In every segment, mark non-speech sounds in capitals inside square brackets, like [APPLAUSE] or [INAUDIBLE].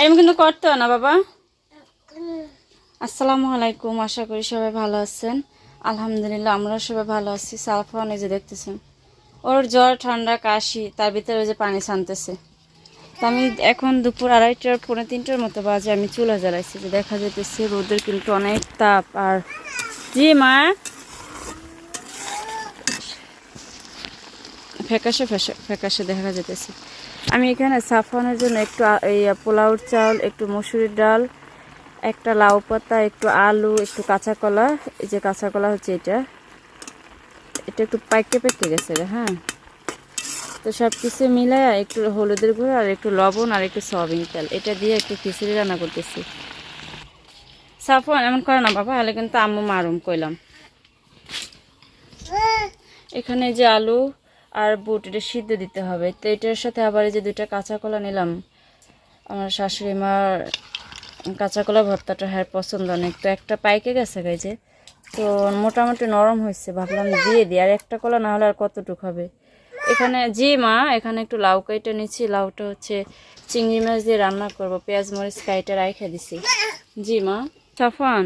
এরকম কিন্তু করতে হয় না বাবা? আসসালামু আলাইকুম আশা করি সবাই ভালো আছেন। আলহামদুলিল্লাহ আমরা সবাই ভালো আছি। সালফান এই যে দেখতেছেন ওর জ্বর ঠান্ডা কাশি তার ভিতরে ওই যে পানি ছানতেছে। তো আমি এখন দুপুর আড়াইটার পৌনে তিনটার মতো বাজে আমি চুলা জ্বালাইছি যে দেখা যেতেছে রোদের কিন্তু অনেক তাপ। আর জি মা? ফ্যাকাশে ফ্যাকাশে দেখা যেতেছে আমি এখানে সাফানোর জন্য একটু এই পোলাওর চাল, একটু মসুরির ডাল, একটা লাউ পাতা, একটু আলু, একটু কাঁচা কলা। এই যে কাঁচা কলা হচ্ছে এটা। এটা একটু পাইকে পেকে গেছে রে হ্যাঁ। তো সব কিছু মিলায় একটু হলুদের গুঁড়ো আর একটু লবণ আর একটু সয়াবিন তেল। এটা দিয়ে একটু খিচুড়ি রান্না করতেছি। সাফন এমন করে না বাবা, হলে কিন্তু আম্মু মারুম কইলাম। এখানে যে আলু আর বুট এটা সিদ্ধ দিতে হবে। তো এটার সাথে আবার এই যে দুইটা কাঁচা কলা নিলাম। আমার শাশুড়ি মার কাঁচা কলা ভর্তাটা হ্যাঁ পছন্দ অনেক। তো একটা পাইকে গেছে গাইছে তো মোটামুটি নরম হয়েছে, ভাবলাম দিয়ে দিই। আর একটা কলা না হলে আর কতটুকু হবে? এখানে জি মা, এখানে একটু লাউ কাইটা নিচ্ছি। লাউটা হচ্ছে চিংড়ি মাছ দিয়ে রান্না করব। পেঁয়াজ, মরিচ কাইটা রাইখা দিছি। জি মা। সাফান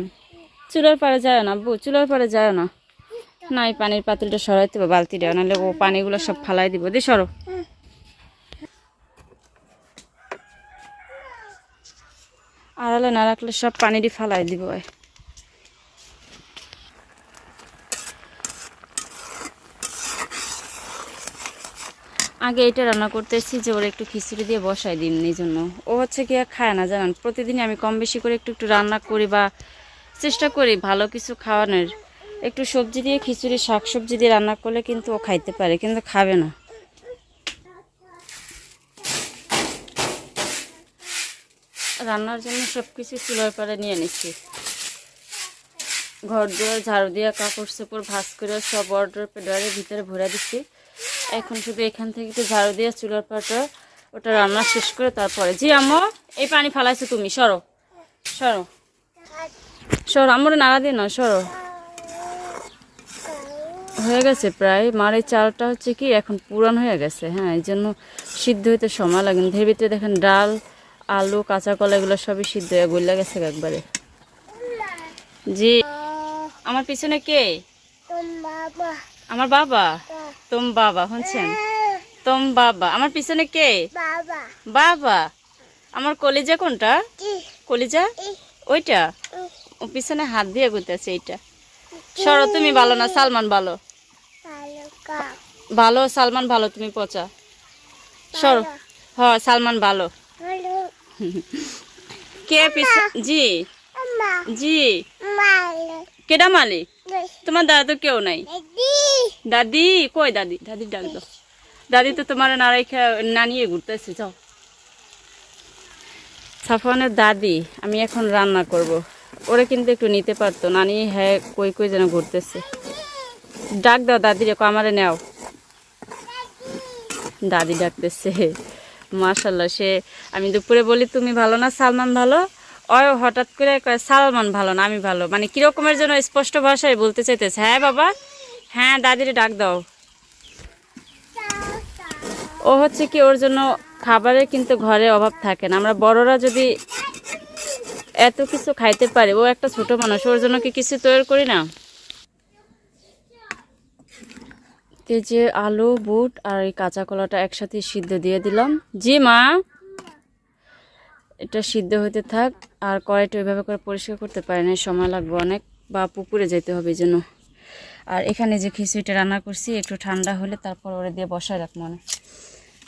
চুলার পাড়ে যায় না বু চুলার পাড়ে যায় না। না এই পানির পাতিলটা সরাইতে হবে বালতিটা নাহলে ও পানিগুলো সব ফালাই দিব। দি, সরো। আড়ালে না রাখলে সব পানিটি ফালাই দিব আগে এটা রান্না করতে এসেছি যে ওর একটু খিচুড়ি দিয়ে বসাই দিন এই জন্য। ও হচ্ছে কি আর খায় না, জানান? প্রতিদিনই আমি কম বেশি করে একটু একটু রান্না করি বা চেষ্টা করি ভালো কিছু খাওয়ানোর। একটু সবজি দিয়ে খিচুড়ি শাক সবজি দিয়ে রান্না করলে কিন্তু ও খাইতে পারে, কিন্তু খাবে না। রান্নার জন্য সব কিছু চুলার পাড়ে নিয়ে নিচ্ছি। ঘর দুয়ার, ঝাড়ু দিয়ে, কাপড় চোপড় ভাস করে সব অর্ডার পেডারের ভিতরে ভরে দিচ্ছি। এখন শুধু এখান থেকে একটু ঝাড়ু দিয়ে চুলার পাটা ওটা রান্না শেষ করে তারপরে জি আম্মু, এই পানি ফালাইছো তুমি, সরো। সরো। সরো আমার নাড়া দিয়ে নয় সরো। হয়ে গেছে প্রায়। মার এই চালটা হচ্ছে কি এখন পুরান হয়ে গেছে হ্যাঁ এই জন্য সিদ্ধ হইতে সময় লাগে এর ভিতরে দেখেন ডাল আলু কাঁচা কলা এগুলো সবই সিদ্ধ হয়ে গইলা গেছে একবারে। জি আমার পিছনে কে? আমার বাবা? তোম বাবা শুনছেন? তোম বাবা। আমার পিছনে কে? বাবা। আমার কলিজা কোনটা? কলিজা? ওইটা? ও পিছনে হাত দিয়ে গুতেছে এইটা। সরো তুমি ভালো না? সালমান ভালো? ভালো সালমান ভালো তুমি পচা। সরো হ সালমান ভালো। কে জি। জি। কেডা মালিক তোমার দাদা তো কেউ নাই। দাদি। কই দাদি? দাদি ডাক দাও। দাদি তো তোমার নাড়াই না নিয়ে ঘুরতেছে যাও। সাফানের দাদি আমি এখন রান্না করব। ওরা কিন্তু একটু নিতে পারতো। নানি হ্যাঁ কই কই যেন ঘুরতেছে। ডাক দাও দাদি রেখো, আমারে নেও। দাদি ডাকতেছে, মাশাল্লাহ, সে, আমি দুপুরে বলি, তুমি ভালো না, সালমান ভালো? অয়, হঠাৎ করে কয়, সালমান ভালো না, আমি ভালো। মানে কিরকমের জন্য স্পষ্ট ভাষায় বলতে চাইতেছে। হ্যাঁ বাবা? হ্যাঁ দাদিরে ডাক দাও। ও হচ্ছে কি, ওর জন্য খাবারের কিন্তু ঘরে অভাব থাকে না। আমরা বড়রা যদি এত কিছু খাইতে পারি, ও একটা ছোট মানুষ, ওর জন্য কি কিছু তৈরি করি না? যে আলু, বুট আর এই কাঁচা কলাটা একসাথে সিদ্ধ দিয়ে দিলাম। জি মা। এটা সিদ্ধ হতে থাক, আর কড়াইটা ওইভাবে করে পরিষ্কার করতে পারি না সময় লাগবে অনেক, বা পুকুরে যেতে হবে জন্য। আর এখানে যে খিচুড়িটা রান্না করছি, একটু ঠান্ডা হলে তারপর ওরে দিয়ে বসায় রাখ মনে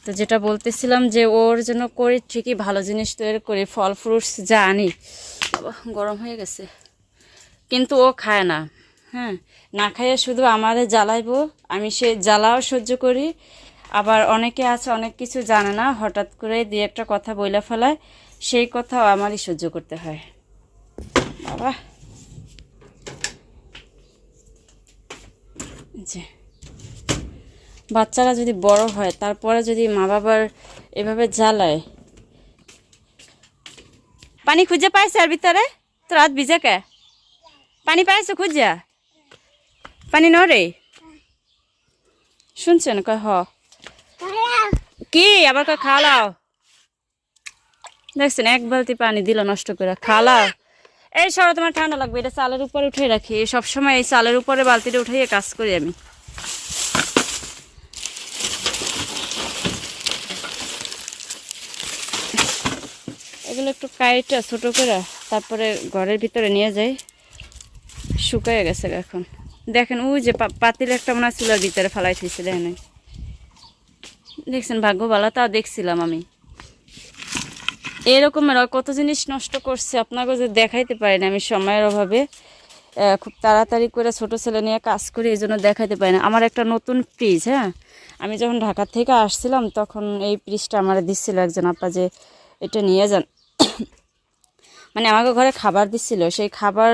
তো যেটা বলতেছিলাম যে ওর জন্য করি ঠিকই ভালো জিনিস তৈরি করি, ফল, ফ্রুটস যা আনি গরম হয়ে গেছে। কিন্তু ও খায় না। হ্যাঁ না খাইয়ে শুধু আমারে জ্বালাইবো, আমি সে জ্বালাও সহ্য করি। আবার অনেকে আছে, অনেক কিছু জানে না, হঠাৎ করে দিয়ে একটা কথা বইলা ফেলায়, সেই কথাও আমারই সহ্য করতে হয়। বাবা। যে বাচ্চারা যদি বড় হয়, তারপরে যদি মা বাবার এভাবে জ্বালায়, পানি খুঁজে পাইছে আর ভিতরে? তোর হাত ভিজে কে? পানি পাইছো খুঁজা? পানি নরে শুনছেন? কয়, হ। কি? আবার কয় খাওয়ালাও দেখছেন, এক বালতি পানি দিল, নষ্ট করে। খালা। এই সরো, তোমার ঠান্ডা লাগবে। এটা চালের উপরে উঠে রাখি। সবসময় এই চালের উপরে বালতিটা উঠাইয়ে কাজ করি আমি। এগুলো একটু কাইটা, ছোটো করে, তারপরে ঘরের ভিতরে নিয়ে যাই। শুকায় গেছে এখন। দেখেন, ওই যে পাতিল একটা মনে হয় ভিতরে ফালাই থইছে, দেখেন দেখছেন ভাগ্য ভালো তাও দেখছিলাম আমি। এরকমের কত জিনিস নষ্ট করছে, আপনাকে যে দেখাইতে পারি না আমি সময়ের অভাবে। খুব তাড়াতাড়ি করে ছোট ছেলে নিয়ে কাজ করি, এই জন্য দেখাইতে পারি না। আমার একটা নতুন ফ্রিজ হ্যাঁ? আমি যখন ঢাকা থেকে আসছিলাম, তখন এই ফ্রিজটা আমার দিচ্ছিল একজন আপা যে, এটা নিয়ে যান। [COUGHS] মানে আমাকে ঘরে খাবার দিচ্ছিল। সেই খাবার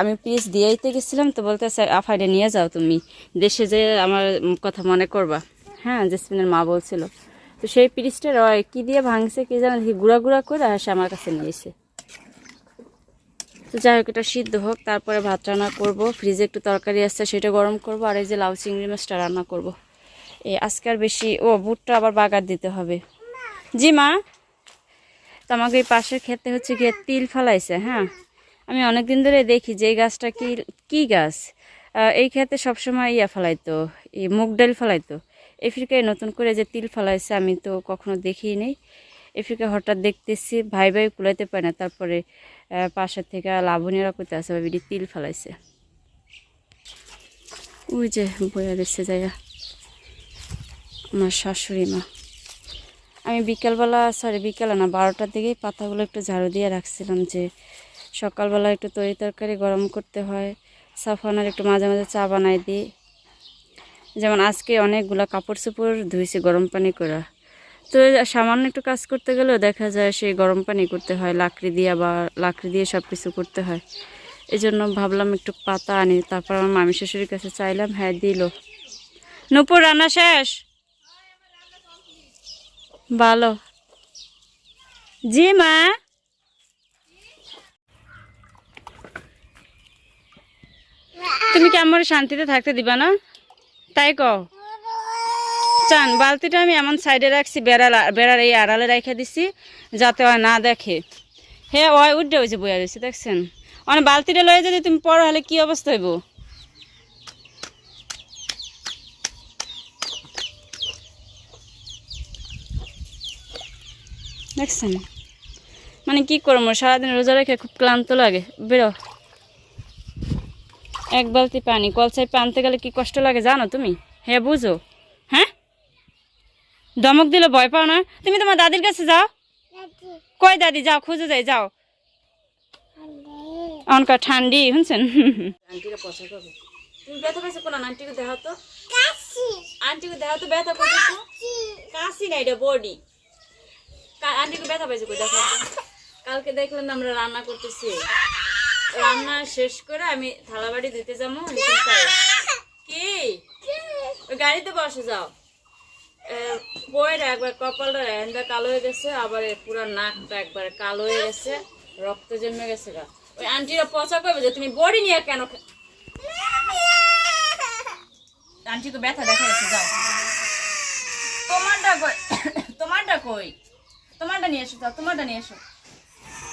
আমি পিস দিয়েইতে গেছিলাম তো বলতে আফাইডে নিয়ে যাও তুমি। দেশে যে আমার কথা মনে করবা। হ্যাঁ জেসমিনের মা বলছিল। তো সেই পিরিসটা রয়, কী দিয়ে ভাঙছে কি জানো, দেখি গুঁড়া গুঁড়া করে আর সে আমার কাছে নিয়েছে তো যাই হোক, এটা সিদ্ধ হোক, তারপরে ভাত রান্না করব। ফ্রিজে একটু তরকারি আসছে সেটা গরম করব, আর এই যে লাউ চিংড়ি মাছটা রান্না করব। এই আজকে আর বেশি, ও, বুটটা আবার বাগার দিতে হবে। জি মা, তো আমাকে এই পাশের ক্ষেতে হচ্ছে গিয়ে তিল ফলাইছে হ্যাঁ। আমি অনেক দিন ধরে দেখি যে গাছটা কি কি গাছ? এই ক্ষেতে সবসময় ইয়া ফলাইতো এই মুগ ডাল ফলাইতো। এফ্রিকায় নতুন করে যে তিল ফলাইছে আমি তো কখনো দেখিই নেই। এফ্রিকা হঠাৎ দেখতেছি, ভাই ভাই কুলাইতে পারে না, তারপরে পাশের থেকে লাভনীয়রা করতে আসে ভাবি তিল ফলাইছে। ওই যে বইয়া দিচ্ছে জায়গা। আমার শাশুড়ি মা। আমি বিকেলবেলা সরি বিকেলে না, বারোটার দিকেই পাতাগুলো একটু ঝাড়ু দিয়ে রাখছিলাম যে সকালবেলা একটু তরি তরকারি গরম করতে হয়। সাফানার একটু মাঝে মাঝে চা বানাই দিই। যেমন আজকে অনেকগুলা কাপড় চোপড় ধুইছি গরম পানি করা তো সামান্য একটু কাজ করতে গেলেও দেখা যায় সেই গরম পানি করতে হয়, লাকড়ি দিয়ে বা লাকড়ি দিয়ে সব কিছু করতে হয়। এই জন্য ভাবলাম একটু পাতা আনি, তারপর আমার মামি শাশুড়ির কাছে চাইলাম হ্যাঁ দিল। নুপুর, রান্না শেষ? ভালো। জি মা। তুমি কি আমার শান্তিতে থাকতে দিবা না? তাই কও। চান, বালতিটা আমি এমন সাইডে রাখছি বেড়া বেড়ার এই আড়ালে রেখে দিছি, যাতে ওই না দেখে। হ্যাঁ ওই উঠে হয়েছে বইয়া রয়েছে, দেখছেন? অনেক বালতিটা লয়ে যদি তুমি পড়ো হলে কি অবস্থা হইব? দেখছেন? মানে কি করব? সারাদিন রোজা রেখে খুব ক্লান্ত লাগে। বেরো। এক বালতি পানি কলসায় আনতে গেলে কি কষ্ট লাগে জানো তুমি? হ্যাঁ বুঝো হ্যাঁ? দমক দিলে ভয় পাও না? তুমি তোমার দাদির কাছে যাও। কই দাদি? যাও খুঁজে যাই যাও। অনকা ঠান্ডি শুনছেন? কালকে দেখলেন আমরা রান্না করতেছি। রান্না শেষ করে আমি থালা বাড়ি দিতে যাব। কি? গাড়িতে বসে যাও। বইটা একবার কপালটা হ্যান্ডা কালো হয়ে গেছে, আবার পুরো নাকটা একবার কালো হয়ে গেছে, রক্ত জমে গেছে গা। ওই আন্টিরা পচা করবে যে তুমি বডি নিয়ে কেন আন্টিকে ব্যথা দেখা যাচ্ছে, যাও। তোমারটা কই? তোমারটা কই? তোমারটা নিয়ে এসো, যাও, তোমারটা নিয়ে এসো।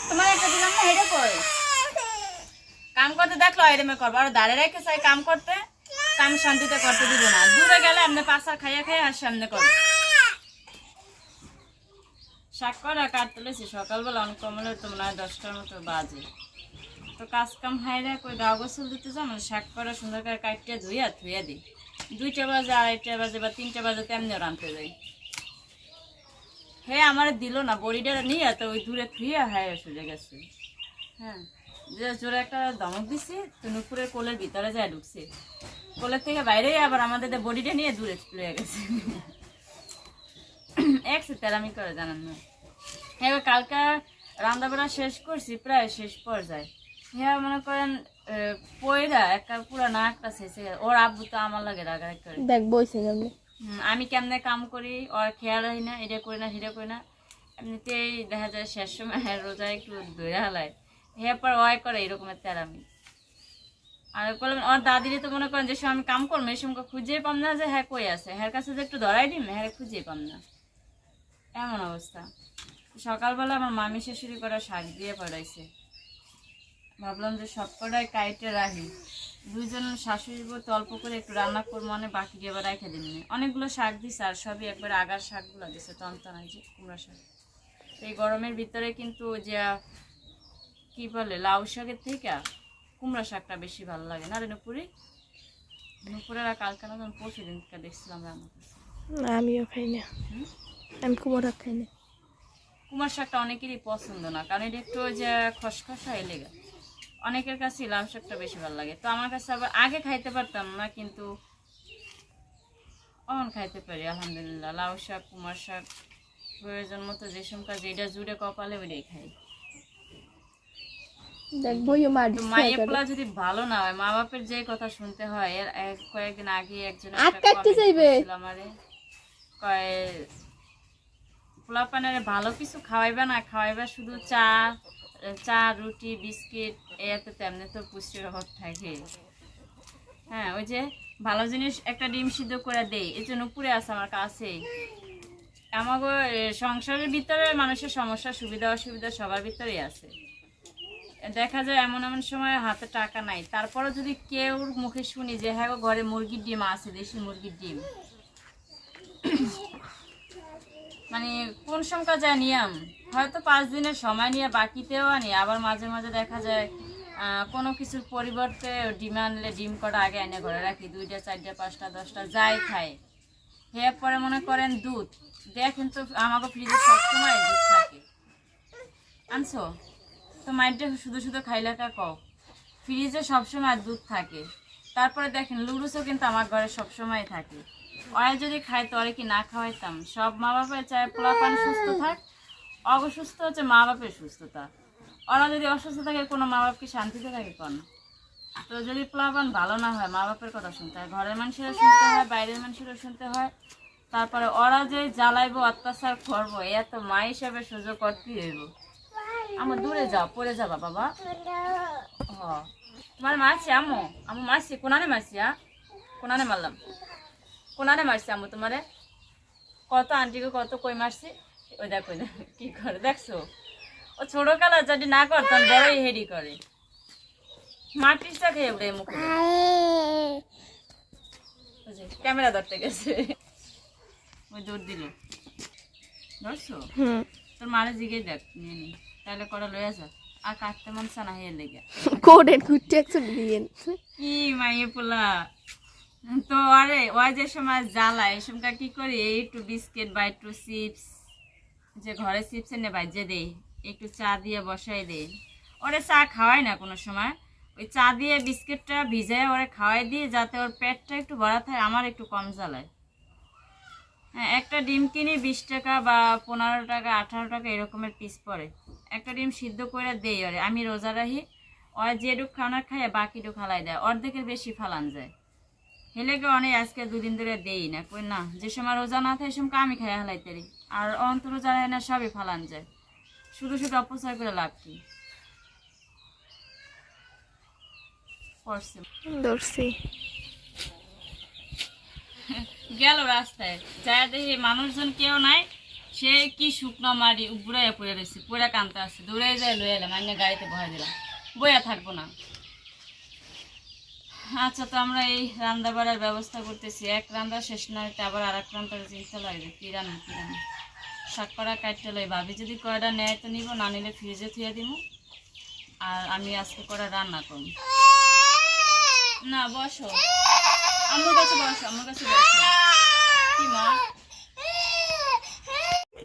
তোমার একটা দিলাম না, এটা কই? কাম করতে দেখল এরমে করব। আর দাঁড়িয়ে রেখে চাই কাম করতে। কাম শান্তিতে করতে দিব না। দূরে গেলে আপনি পাশা খাইয়া খাইয়া আর সামনে করব। শাক করা কাটতে লেছি। সকালবেলা অনেক কমলে তো মনে হয় দশটার মতো বাজে। তো কাজ কাম হাইরা কই গাও গোসল দিতে যাও মানে শাক করা সুন্দর করে কাটতে ধুইয়া ধুইয়া দিই। দুইটা বাজে, আড়াইটা বাজে বা তিনটা বাজে তেমনি রানতে যাই। হ্যাঁ আমার দিল না বড়িটা নিয়ে তো ওই দূরে থুইয়া হ্যাঁ সুজে গেছে। হ্যাঁ। যে জোরে একটা দমক দিছি তো নুপুরের কোলের ভিতরে যায় ঢুকছে। কোলের থেকে বাইরে আবার আমাদের বডিটা নিয়ে দূরে চলে গেছে। একশো তেরামি করে জানান না। হ্যাঁ এবার কালকা রান্না বান্না শেষ করছি প্রায় শেষ পর্যায়ে। হ্যাঁ মনে করেন পয়রা একটা পুরো নাকটা শেষে ওর আব্বু তো আমার লাগে রাগারাগ করে। দেখ বইছে কেমনে? আমি কেমনে কাম করি ওর খেয়াল রাখি না এটা করি না সেটা করি না। এমনিতেই দেখা যায় শেষ সময় রোজা একটু ধরে হালায়। হ্যাঁ পর ওয়াই করে এরকমের তেরামি আর বললাম, আমার দাদিরে তো মনে করেন যে সময় আমি কাম করব, এই সময় খুঁজেই পাম না যে হ্যাঁ কই আছে। হ্যাঁ কাছে যে একটু ধরাই দিম হ্যাঁ খুঁজেই পাম না। এমন অবস্থা। সকালবেলা আমার মামি শাশুড়ি করা শাক দিয়ে পড়াইছে। ভাবলাম যে সব কটাই কাইটে রাখি। দুইজন শাশুড়ি বলতে অল্প করে একটু রান্না করব মানে বাকি এবার রেখে দিন অনেকগুলো শাক দিছে আর সবই একবার আগার শাকগুলো দিছে টনটনাই যে কুমড়া শাক। এই গরমের ভিতরে কিন্তু যে কি বলে লাউ শাকের থেকে কুমড়া শাকটা বেশি ভালো লাগে। না রে নুপুরি? নুপুরেরা কালকে না যখন পরশু দিনকে দেখছিলাম রান্না না, আমিও খাই না। আমি কুমড়া খাই না। কুমার শাকটা অনেকেরই পছন্দ না কারণ এটা একটু যে খসখসা এলেগা অনেকের কাছে লাউ শাকটা বেশি ভালো লাগে। তো আমার কাছে আবার আগে খাইতে পারতাম না কিন্তু অন খাইতে পারি আলহামদুলিল্লাহ। লাউ শাক কুমার শাক প্রয়োজন মতো যে সময় যেটা জুড়ে কপালে ওইটাই খাই। দেখব মায়ের পোলা যদি ভালো না হয় মা বাপের যে কথা শুনতে হয় এর কয়েকদিন আগে একজন আট চাইবে। আমারে কয় পোলাপানের ভালো কিছু খাওয়াইবা না খাওয়াইবা শুধু চা চা রুটি বিস্কিট এতে তেমনি তো পুষ্টির অভাব থাকে। হ্যাঁ ওই যে ভালো জিনিস একটা ডিম সিদ্ধ করে দেই এই জন্য উপরে আছে আমার কাছেই আমাগো এ, সংসারের ভিতরে মানুষের সমস্যা সুবিধা অসুবিধা সবার ভিতরেই আছে। দেখা যায় এমন এমন সময় হাতে টাকা নাই। তারপরে যদি কেউ মুখে শুনি যে হ্যাঁ ঘরে মুরগির ডিম আছে, দেশি মুরগির ডিম। মানে কোন সংখ্যা যায় নিয়ম? হয়তো পাঁচ দিনের সময় নিয়ে বাকিতেও আনি, আবার মাঝে মাঝে দেখা যায় কোনো কিছুর পরিবর্তে ডিম আনলে ডিম কটা আগে এনে ঘরে রাখি, দুইটা, চারটা, পাঁচটা, দশটা, যাই খায় হে, পরে মনে করেন দুধ। দেখেন তো আমাকে ফ্রিজে সবসময় দুধ থাকে। আনছো? তো মাইন্ডে শুধু শুধু খাইলে কা কও। ফ্রিজে সবসময় দুধ থাকে। তারপরে দেখেন, লুডুসও কিন্তু আমার ঘরে সবসময় থাকে। ওরা যদি খায় তো ওরা কি না খাওয়াইতাম? সব মা বাপের চায় পোলাপান সুস্থ থাক। অসুস্থ হচ্ছে মা বাপের সুস্থতা। ওরা যদি অসুস্থ থাকে, কোনো মা বাপ কি শান্তিতে থাকে কোন? তো যদি পোলাপান ভালো না হয় মা বাপের কথা শুনতে হয়, ঘরের মানুষেরও শুনতে হয়, বাইরের মানুষেরও শুনতে হয়। তারপরে ওরা যে জ্বালাইবো, অত্যাচার করব এত মা হিসাবে সুযোগ করতেই হইব। আমার দূরে যাও পড়ে যাবা বাবা। হ। তোমার মারছি আম্মু আম্মু মারছি কোনানে মারছি আ? কোনারে মারলাম? কোনারে মারছি আম্মু তোমারে? কত আন্টিকে কত কই মারছি? ওই দেখো কি করে দেখছ? ও ছোট কালা যদি না করতাম বড়ই হেডি করে। মাটিসটা খেয়ে উড়ে মুখে। ক্যামেরা ধরতে গেছে। ওই দৌড় দিল। ধরছো? তোর মারে জিগে দেখ নিয়ে নি। তাহলে করা লইয়া যা। আর কাটতে মন সানা হয়ে লেগে। কোডেন কুটে একশো দিয়েন কি মাইয়ে পোলা। তো আরে ওই যে সময় জ্বালা এই সময় কি করি? এই একটু বিস্কিট বা একটু চিপস যে ঘরে চিপস এনে বাজে দেই একটু চা দিয়ে বসাই দেই। ওরে চা খাওয়াই না কোনো সময়। ওই চা দিয়ে বিস্কিটটা ভিজায় ওরে খাওয়াই দিই যাতে ওর পেটটা একটু ভরা থাকে আমার একটু কম জ্বালায়। হ্যাঁ একটা ডিম কিনি বিশ টাকা বা পনেরো টাকা আঠারো টাকা এরকমের পিস পড়ে। একটা ডিম সিদ্ধ করে দেই ওরে আমি রোজা রাখি ওর যেটুক খানা খায় বাকিটুক ফালাই দেয় অর্ধেকের বেশি ফালান যায়। হেলেকে অনেক আজকে দুদিন ধরে দেই না কই না যে সময় রোজা না থাকে সময় আমি খাই হালাইতে পারি আর অন্ত রোজা রাখে না সবই ফালান যায়। শুধু শুধু অপচয় করে লাভ কি? ধরছি। গেল রাস্তায় যায় দেখি মানুষজন কেউ নাই সে কি শুকনো মারি বুড়াইয়া পড়ে রয়েছে পুরা কান্তা আসছে দৌড়াই যায় লয়ে এলাম আমি গাড়িতে বহাই দিলাম, বইয়া থাকব না। আচ্ছা তো আমরা এই রান্না বাড়ার ব্যবস্থা করতেছি, এক রান্না শেষ না আবার আর এক রান্না চিন্তা লাগবে, কি রান্না কি রান্না? শাক করা কাটতে লই, ভাবি যদি কয়টা নেয় তো নিব, না নিলে ফ্রিজে থুয়ে দিব আর আমি আজকে করা রান্না করব। না, বসো। আমার কাছে বসো আমার কাছে বসো। কি মা?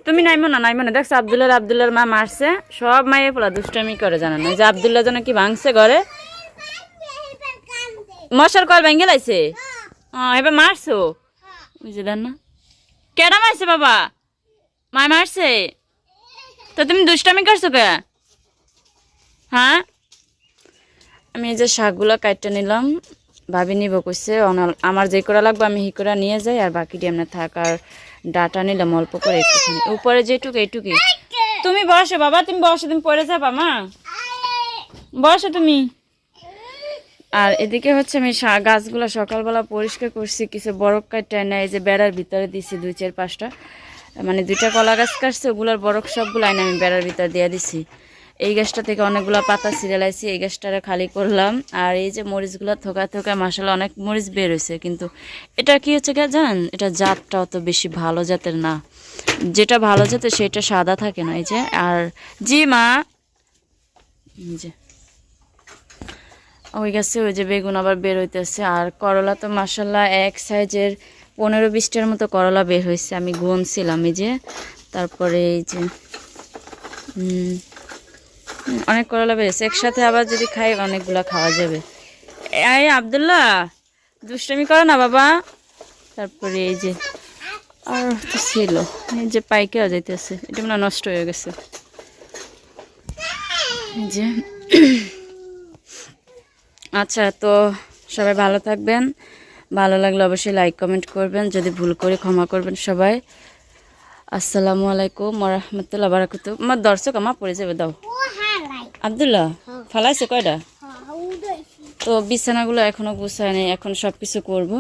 তুমি নাইমো না নাইমো না। দেখছ আবদুল্লার আবদুল্লার মা মারছে। সব মায়ে পোলা দুষ্টামি করে, জানা না? যে আবদুল্লাহ যেন কি ভাঙছে ঘরে। মশার কল ভেঙে লাইছে? এবার মারছো? বুঝে দেন না। কেডা মারছে বাবা? মা মারছে? তো তুমি দুষ্টামি করছ কে? হ্যাঁ? আমি এই যে শাকগুলো কাটতে নিলাম। ভাবি নিব কইছে আমার যে করা লাগবে আমি হি করে নিয়ে যাই, আর বাকিটি এমনি থাক, আর ডাটা নিলাম অল্প করে একটুখানি। উপরে যেটুকু, এইটুকুই। তুমি বসো বাবা, তুমি বসো, তুমি পরে যাবা, মা। বসো তুমি। আর এদিকে হচ্ছে আমি গাছগুলো সকালবেলা পরিষ্কার করছি, কিছু বরফ কাটতে নেয় এই যে বেড়ার ভিতরে দিছি দুই চার পাঁচটা। মানে দুইটা কলা গাছ কাটছে, ওগুলোর বরফ সবগুলো আইনে আমি বেড়ার ভিতরে দিয়ে দিছি। এই গাছটা থেকে অনেকগুলো পাতা সিরিয়ালাইছি এই গাছটারে খালি করলাম। আর এই যে মরিচগুলো থোকা থোকা মাসালা অনেক মরিচ বের হয়েছে কিন্তু এটা কি হচ্ছে কে জানেন? এটা জাতটা অত বেশি ভালো জাতের না। যেটা ভালো জাতের সেটা সাদা থাকে না, এই যে। আর জি মা যে। ওই গাছে ওই যে বেগুন আবার বের হইতেছে, আর করলা তো মাসাল্লাহ এক সাইজের পনেরো বিশটার মতো করলা বের হয়েছে আমি গুনছিলাম, এই যে। তারপরে এই যে অনেক করলা হয়েছে একসাথে আবার যদি খাই, অনেকগুলা খাওয়া যাবে। এই আবদুল্লাহ, দুষ্টামি করো না বাবা। তারপরে এই যে, আর ছিল, এই যে পাইকেও যাইতেছে এটা মনে নষ্ট হয়ে গেছে। যে আচ্ছা তো সবাই ভালো থাকবেন। ভালো লাগলে অবশ্যই লাইক কমেন্ট করবেন। যদি ভুল করে ক্ষমা করবেন সবাই। আসসালামু আলাইকুম রহমতুল্লাহ বারাকাতু আমার দর্শক, আমার পড়ে যাবে, দাও। আবদুল্লাহ ফালাইছে কয়টা? তো বিছানাগুলো এখনও গুছায় নেই এখন সব কিছু করব।